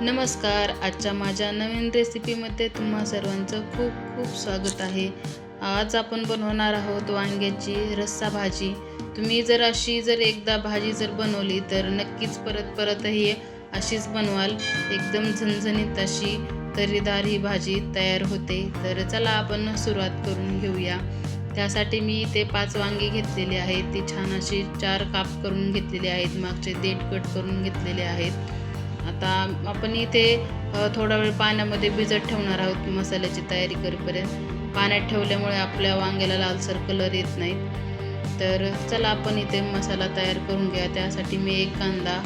नमस्कार आजच्या माझ्या नवीन रेसिपीमध्ये तुम्हा सर्वांचं खूप खूप स्वागत आहे. आज आपण बनवणार आहोत वांग्याची रस्सा भाजी. तुम्ही जर अशी जर एकदा भाजी जर बनवली तर नक्कीच परत परतही अशीच बनवाल. एकदम झणझणीत अशी तर्रीदार ही भाजी तयार होते. तर चला आपण सुरुवात करून घेऊया. त्यासाठी मी इथे पाच वांगी घेतलेली आहेत. ती छान अशी चार काप करून घेतलेली आहेत. मागचे देठ कट करून घेतलेले आहेत. आता आपण इथे थोडा वेळ पाण्यामध्ये भिजत ठेवणार आहोत मसाल्याची तयारी करेपर्यंत. पाण्यात ठेवल्यामुळे आपल्या वांग्याला लालसर कलर येत नाहीत. तर चला आपण इथे मसाला तयार करून घ्या त्यासाठी मी एक कांदा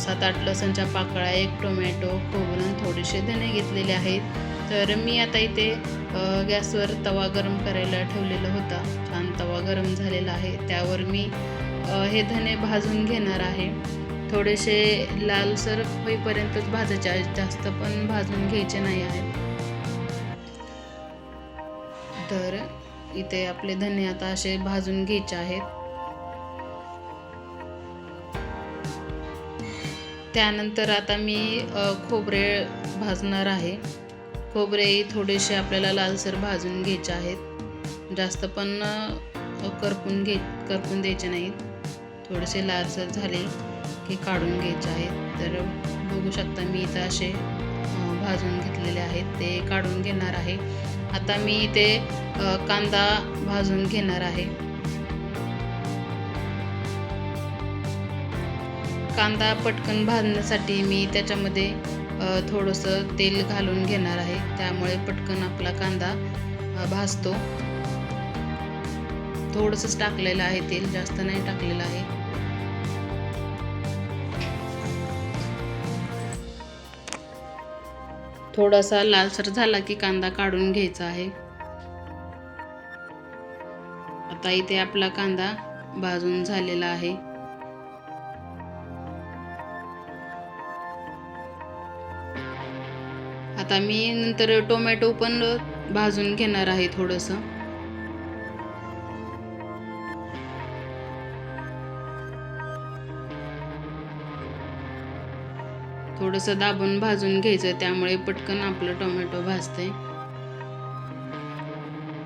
सात आठ लसणच्या पाकळ्या एक टोमॅटो खोबरून थोडेसे धणे घेतलेले आहेत. तर मी आता इथे गॅसवर तवा गरम करायला ठेवलेला होता. छान तवा गरम झालेला आहे. त्यावर मी हे धणे भाजून घेणार आहे. थोडेसे लालसर होईपर्यंतच भाजायचे आहेत. जास्त पण भाजून घ्यायचे नाही आहेत. तर इथे आपले धने आता असे भाजून घ्यायचे आहेत. त्यानंतर आता मी खोबरे भाजणार आहे. खोबरे थोडेसे आपल्याला लालसर भाजून घ्यायचे आहेत. जास्त पण करपून घे करपून द्यायचे नाहीत. थोडेसे लालसर झाले. हे काढून घ्यायचे आहेत. तर बघू शकता मी इथं असे भाजून घेतलेले आहेत. ते काढून घेणार आहे. आता मी इथे कांदा भाजून घेणार आहे. कांदा पटकन भाजण्यासाठी मी त्याच्यामध्ये थोडंसं तेल घालून घेणार आहे. त्यामुळे पटकन आपला कांदा भाजतो. थोडंसंच टाकलेलं आहे तेल. जास्त नाही टाकलेलं आहे. थोडासा लालसर झाला की कांदा काढून घ्यायचा आहे. आता इथे आपला कांदा भाजून झालेला आहे. आता मी नंतर टोमॅटो पण भाजून घेणार आहे थोडंसं. थोडंसं दाबून भाजून घ्यायचं त्यामुळे पटकन आपलं टोमॅटो भाजते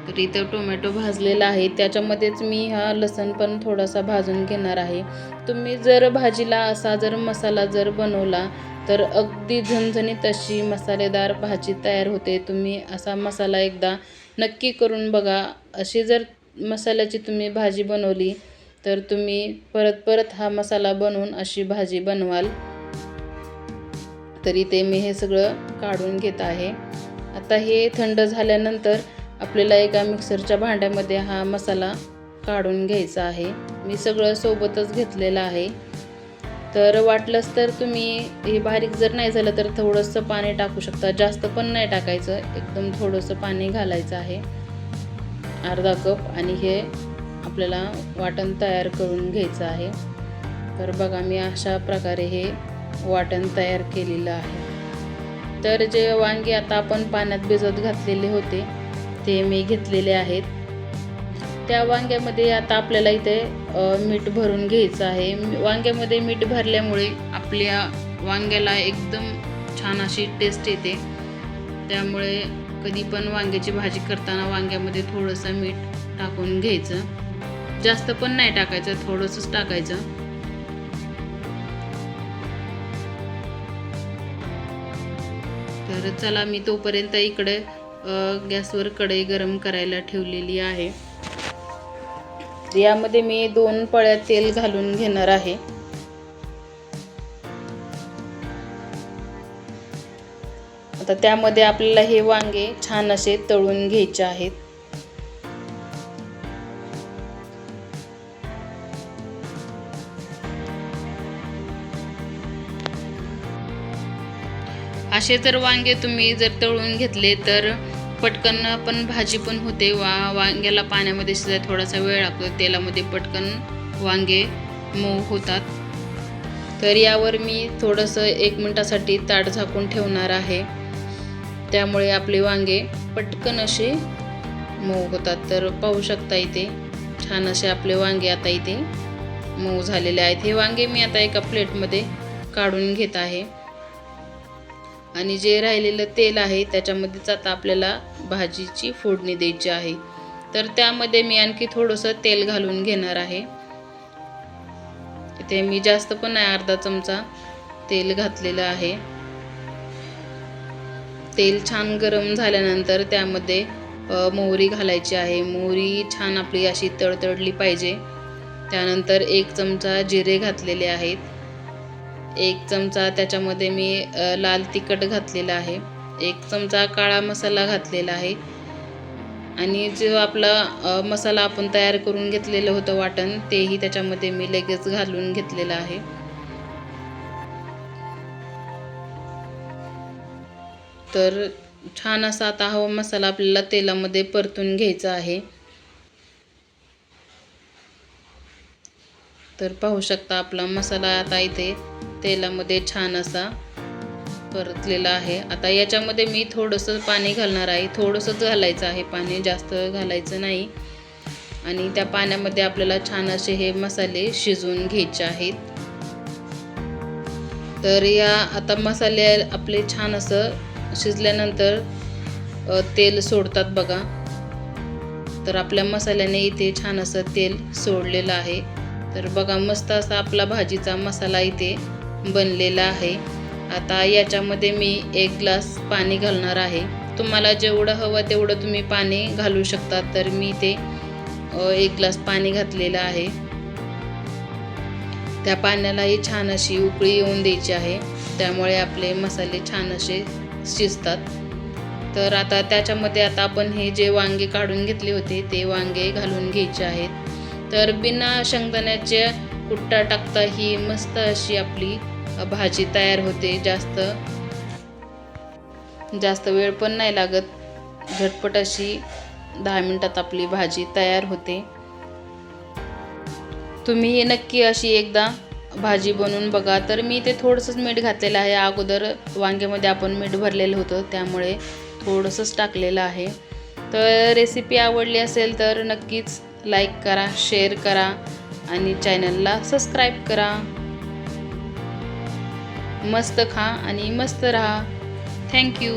तर इथं टोमॅटो भाजलेला आहे. त्याच्यामध्येच मी हा लसण पण थोडासा भाजून घेणार आहे. तुम्ही जर भाजीला असा जर मसाला जर बनवला तर अगदी झणझणीत अशी मसालेदार भाजी तयार होते. तुम्ही असा मसाला एकदा नक्की करून बघा. अशी जर मसाल्याची तुम्ही भाजी बनवली तर तुम्ही परत परत हा मसाला बनवून अशी भाजी बनवाल. तरी ते मी हे सगळं काढून घेत आहे. आता हे थंड झाल्यानंतर आपल्याला एका मिक्सरच्या भांड्यामध्ये हा मसाला काढून घ्यायचा आहे. मी सगळं सोबतच घेतलेलं आहे. तर वाटलंच तर तुम्ही हे बारीक जर नाही झालं तर थोडंसं पाणी टाकू शकता. जास्त पण नाही टाकायचं. एकदम थोडंसं पाणी घालायचं आहे. अर्धा कप आणि हे आपल्याला वाटण तयार करून घ्यायचं आहे. तर बघा मी अशा प्रकारे हे वाटण तयार केलेलं आहे. तर जे वांगे आता आपण पाण्यात भिजत घातलेले होते ते मी घेतलेले आहेत. त्या वांग्यामध्ये आता आपल्याला इथे मीठ भरून घ्यायचं आहे. वांग्यामध्ये मीठ भरल्यामुळे आपल्या वांग्याला एकदम छान अशी टेस्ट येते. त्यामुळे कधी पण वांग्याची भाजी करताना वांग्यामध्ये थोडंसं मीठ टाकून घ्यायचं. जास्त पण नाही टाकायचं थोडंसंच टाकायचं. तर चला मी तोपर्यंत इकडे गॅसवर कढई गरम करायला ठेवलेली आहे. यामध्ये मी दोन पळ्या तेल घालून घेणार आहे. आता त्यामध्ये आपल्याला हे वांगे छान असे तळून घ्यायचे आहेत. असे जर वांगे तुम्ही जर तळून घेतले तर पटकन पण भाजी पण होते. वा वांग्याला पाण्यामध्ये शिजाय थोडासा वेळ लागतो. तेलामध्ये पटकन वांगे मऊ होतात. तर यावर मी थोडंसं एक मिनटासाठी ताट झाकून ठेवणार आहे. त्यामुळे आपले वांगे पटकन असे मऊ होतात. तर पाहू शकता इथे छान असे आपले वांगे आता इथे मऊ झालेले आहेत. हे वांगे मी आता एका प्लेटमध्ये काढून घेत आहे. आणि जे राहिलेलं तेल आहे त्याच्यामध्येच आता आपल्याला भाजीची फोडणी द्यायची आहे. तर त्यामध्ये मी आणखी थोडंसं तेल घालून घेणार आहे. इथे मी जास्त पण नाही अर्धा चमचा तेल घातलेलं आहे. तेल छान गरम झाल्यानंतर त्यामध्ये मोहरी घालायची आहे. मोहरी छान आपली अशी तडतडली पाहिजे. त्यानंतर एक चमचा जिरे घातलेले आहेत. एक चमचा त्याच्यामध्ये मी लाल तिखट घातलेलं आहे. एक चमचा काळा मसाला घातलेला आहे. आणि जो आपला मसाला आपण तयार करून घेतलेलं होतं वाटण तेही त्याच्यामध्ये मी लगेच घालून घेतलेलं आहे. तर छान असा आता हा मसाला आपल्याला तेलामध्ये परतून घ्यायचा आहे. तर पाहू शकता आपला मसाला आता इथे तेलामध्ये छान असा परतलेला आहे. आता याच्यामध्ये मी थोडंसं पाणी घालणार आहे. थोडंसंच घालायचं आहे पाणी जास्त घालायचं नाही. आणि त्या पाण्यामध्ये आपल्याला छान असे हे मसाले शिजवून घ्यायचे आहेत. तर या आता मसाले आपले छान असं शिजल्यानंतर तेल सोडतात बघा. तर आपल्या मसाल्याने इथे छान असं तेल सोडलेलं आहे. तर बघा मस्त असा आपला भाजीचा मसाला इथे बनलेला आहे. आता याच्यामध्ये मी एक ग्लास पाणी घालणार आहे. तुम्हाला जेवढं हवं तेवढं तुम्ही पाणी घालू शकता. तर मी ते एक ग्लास पाणी घातलेलं आहे. त्या पाण्यालाही छान अशी उकळी येऊन द्यायची आहे. त्यामुळे आपले मसाले छान असे शिजतात. तर आता त्याच्यामध्ये आता आपण हे जे वांगे काढून घेतले होते ते वांगे घालून घ्यायचे आहेत. तर बिना शेंगदाण्याचे कुट्टा टाकता ही मस्त अशी आपली भाजी तयार होते जास्त जास्त वेळ पण नाही लागत. झटपट अशी दहा मिनटात आपली भाजी तयार होते. तुम्ही नक्की अशी एकदा भाजी बनवून बघा. तर मी ते थोडंसंच मीठ घातलेलं आहे. अगोदर वांग्यामध्ये आपण मीठ भरलेलं होतं त्यामुळे थोडंसंच टाकलेलं आहे. तर रेसिपी आवडली असेल तर नक्कीच लाईक करा शेअर करा आणि चॅनलला सबस्क्राईब करा. मस्त खा आणि मस्त राहा. थँक्यू